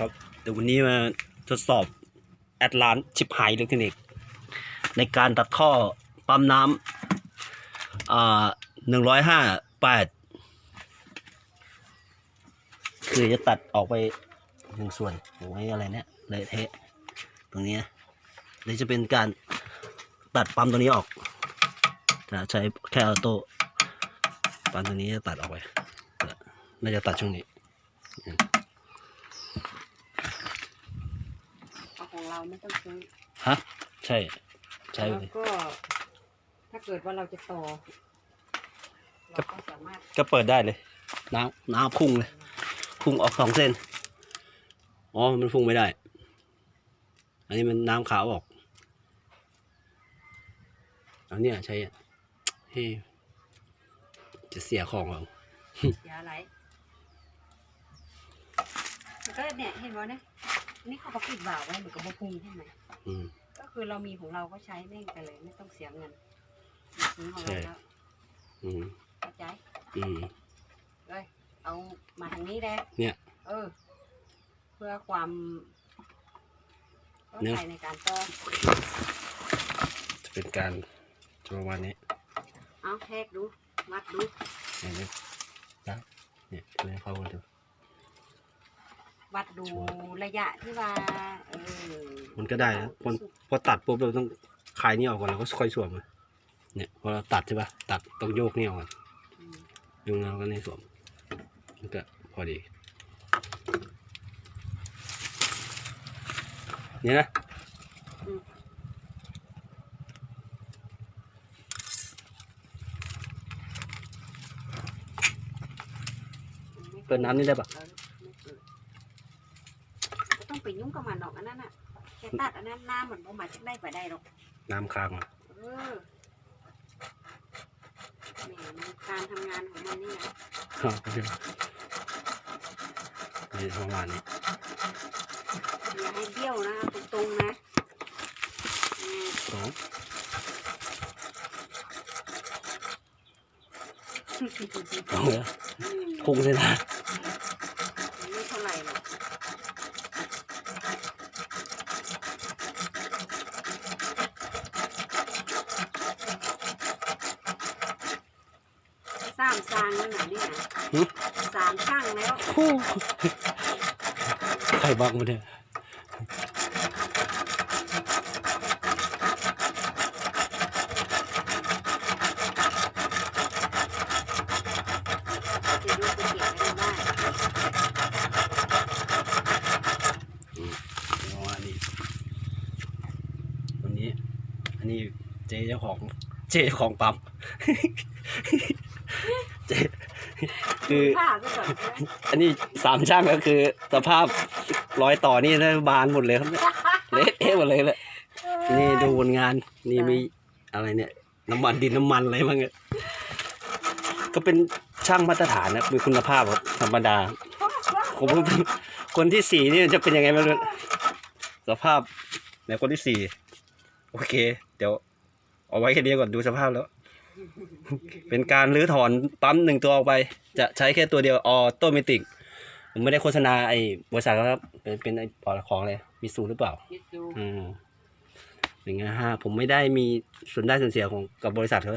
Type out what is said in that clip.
ครับเดี๋ยววันนี้มาทดสอบแอดลานชิปไฮอิเล็กทรอนิกในการตัดข้อปั๊มน้ำอ่าหนึ่งร้อยห้าแปดคือจะตัดออกไปหนึ่งส่วนไว้อะไรเนี่ยเละเทะตรงนี้เดี๋ยจะเป็นการตัดปั๊มตัวนี้ออกจะใช้แค่ออโต้ปั๊มตัวนี้จะตัดออกไปน่าจะตัดช่วงนี้ เอา ของเราไม่ต้องซื้อฮะใช่ ใช่แล้วเลย ก็ถ้าเกิดว่าเราจะต่อเราก็สามารถก็เปิดได้เลย น้ำน้ำพุ่งเลย พุ่งออกสองเส้น อ๋อ มันพุ่งไม่ได้ อันนี้มันน้ำขาวออกอันเนี้ยใช่อะเฮ้ยจะเสียของเรายาอะไรมันก็เนี่ยเห็นว่าเนี่ย นี่เขาก็ปิดบ่าวไว้เหมือนกับโบพุงใช่ไหมอืม ก็คือเรามีของเราก็ใช้เล่นไปเลย ไม่ต้องเสียเงินซื้อของใช่เราแล้วอืมเข้าใจอืม เลยเอามาทางนี้แหละเนี่ย เออ เพื่อความเข้าเนี่ยใจในการต่อจะเป็นการจะประมาณนี้เอาแทกดูวัดดูเนี่ยเนี่ยนะเนี่ยเนี่ยเข้ากันดู วัดดูชัวร์ระยะที่ว่าเออมันก็ได้นะพอพอตัดปุ๊บเราต้องคลายนี่ออกก่อนแล้วก็ค่อยสวมมันเนี่ยพอเราตัดใช่ปะตัดต้องโยกนี่ออกก่อนอืมโยกแล้วก็นี่สวมมันก็พอดีนี่นะเปิดน้ำนี่ได้ปะ เออไม่เปิดไม่ ต้องไปยุ่งกับมันหรอกอันนั้นอะแค่ตัดอันนั้นน้ำเหมือนบ่มาจะได้ไปได้หรอกน้ำค้างอะเออแหมมันการทำงานของมันนี่นะนี่ประมาณนี้อย่าให้เบี้ยวนะเอาตรงๆนะแหมสองเอาเลยพุ่งเลยนะ ไม่เท่าไหร่หรอก สามซางนั่นน่ะนี่นะสามช่างแล้วฮู้ใครบักมาเนี่ยจะดูไปเก็บไว้ในบ้านประมาณนี้วันนี้ อันนี้เจ๊เจ้าของ เจ๊เจ้าของปั๊ม คือผ้าก็ก่อนนะอันนี้สามช่างก็คือ สภาพรอยต่อนี่นะบานหมดเลยครับเนี่ยเละเทะหมดเลยแหละนี่ดูผลงานนี่มีอะไรเนี่ย น้ำมันดินน้ำมันอะไรบ้างเนี่ยก็เป็นช่างมาตรฐานนะมีคุณภาพครับธรรมดาผมคนที่สี่นี่จะเป็นยังไงไม่รู้สภาพในคนที่สี่โอเค เดี๋ยวเอาไว้แค่นี้ก่อนดูสภาพแล้ว เป็นการรื้อถอนปั๊มหนึ่งตัวออกไป จะใช้แค่ตัวเดียวออโตเมติกผมไม่ได้โฆษณาไอ้บริษัทเขาครับเป็นเป็นไอ้ปอของเลยมิสูหรือเปล่าคิดดูอืมอย่างเงี้ยฮะผมไม่ได้มีส่วนได้ส่วนเสียของกับบริษัทเขา